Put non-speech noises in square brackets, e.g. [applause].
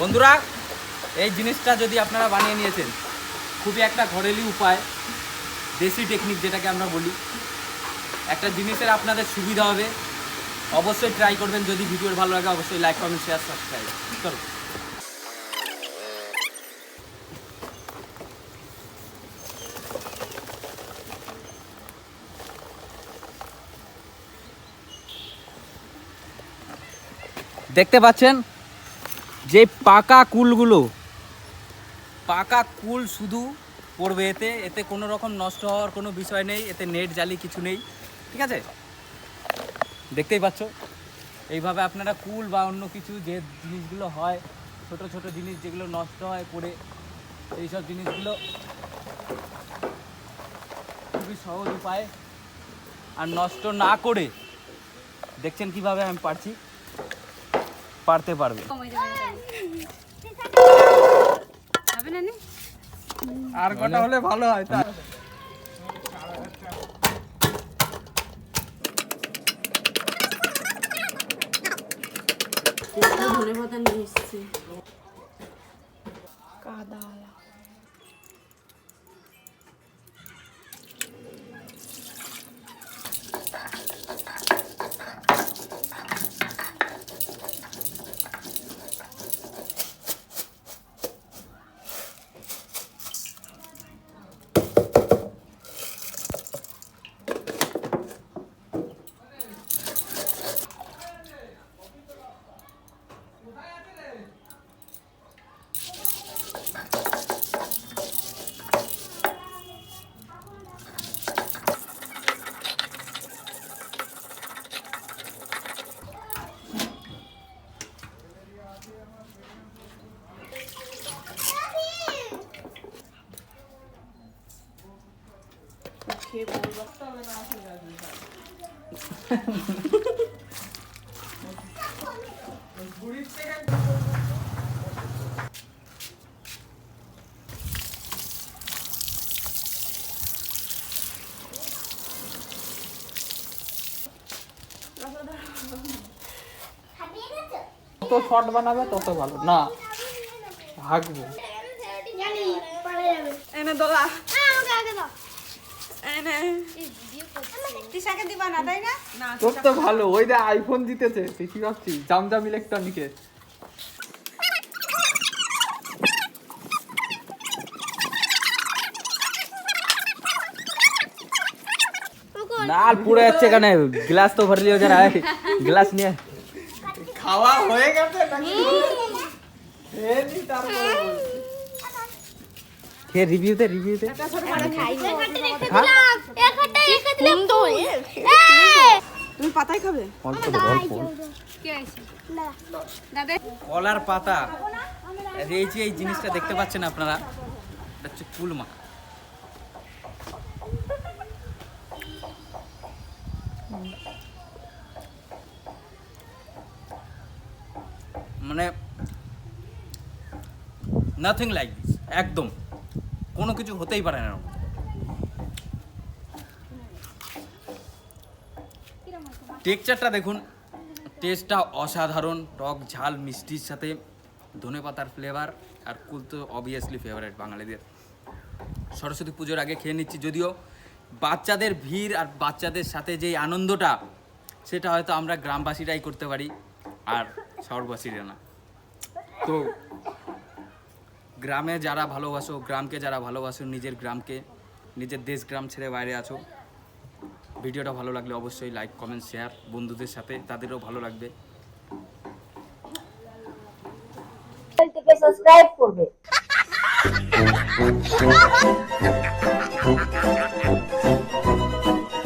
বন্ধুরা, এই জিনিসটা যদি আপনারা বানিয়ে নিয়েছেন, খুবই একটা ঘরেলি উপায়, দেশি টেকনিক যেটাকে আমরা বলি। একটা জিনিসের আপনাদের সুবিধা হবে। অবশ্যই ট্রাই করবেন, যদি ভিডিওর ভালো লাগে, অবশ্যই লাইক কমেন্ট শেয়ার সাবস্ক্রাইব চলো। দেখতে পাচ্ছেন? যে পাকা কুলগুলো, পাকা কুল শুধু পড়বে এতে এতে কোনো রকম নষ্ট হওয়ার কোনো বিষয় নেই, এতে নেট জালি কিছু নেই, ঠিক আছে? দেখতেই পাচ্ছ? এইভাবে আপনারা কুল বা অন্য কিছু যে জিনিসগুলো হয়, ছোট ছোট জিনিস যেগুলো নষ্ট হয় পড়ে, এইসব জিনিসগুলো খুবই সহজ উপায়। আর নষ্ট না করে, দেখছেন কীভাবে আমি পারছি? পারতে পারবে। হবে না আর কটা হলে ভালো হয় তা। ধনে পাতা নিয়ে এসেছি। খেয়ে বলব যত শর্ট বানাবে তত ভালো। না হাঁকবো এনে দোলা। এনে তাই না না তোর তো ভালো ওই যে আইফোন জিতেছে তুই কি ভাবছিস জামজাম ইলেকট্রনিকে নাল পুড়ে যাচ্ছে এখানে গ্লাস তো ভরে লিও যারা গ্লাস নিয়ে। খাওয়া হয়ে গেছে নাকি? খেয়ে রিভিউতে রিভিউতে তুমি পাতাই খাবে? কলার পাতা। এই যে এই জিনিসটা দেখতে পাচ্ছেন আপনারা এটা হচ্ছে কুলমা। মানে নাথিং লাইক দিস একদম। কোনো কিছু হতেই পারে না। টেক্সচারটা দেখুন, টেস্টটা অসাধারণ, টক ঝাল, মিষ্টির সাথে, ধনে পাতার ফ্লেভার আর কুল তো অবভিয়াসলি ফেভারেট বাঙালিদের সরস্বতী পুজোর আগে খেয়ে নিচ্ছি, যদিও বাচ্চাদের ভিড় আর বাচ্চাদের সাথে যেই আনন্দটা, সেটা হয়তো আমরা গ্রামবাসীরাই করতে পারি, আর শহরবাসীরা না তো গ্রামে যারা ভালোবাসো গ্রামকে যারা ভালোবাসো নিজের গ্রামকে নিজের দেশ গ্রাম ছেড়ে বাইরে আছো ভিডিওটা ভালো লাগলে অবশ্যই লাইক কমেন্ট শেয়ার বন্ধুদের সাথে তাদেরও ভালো লাগবে। সাবস্ক্রাইব করবে। [laughs]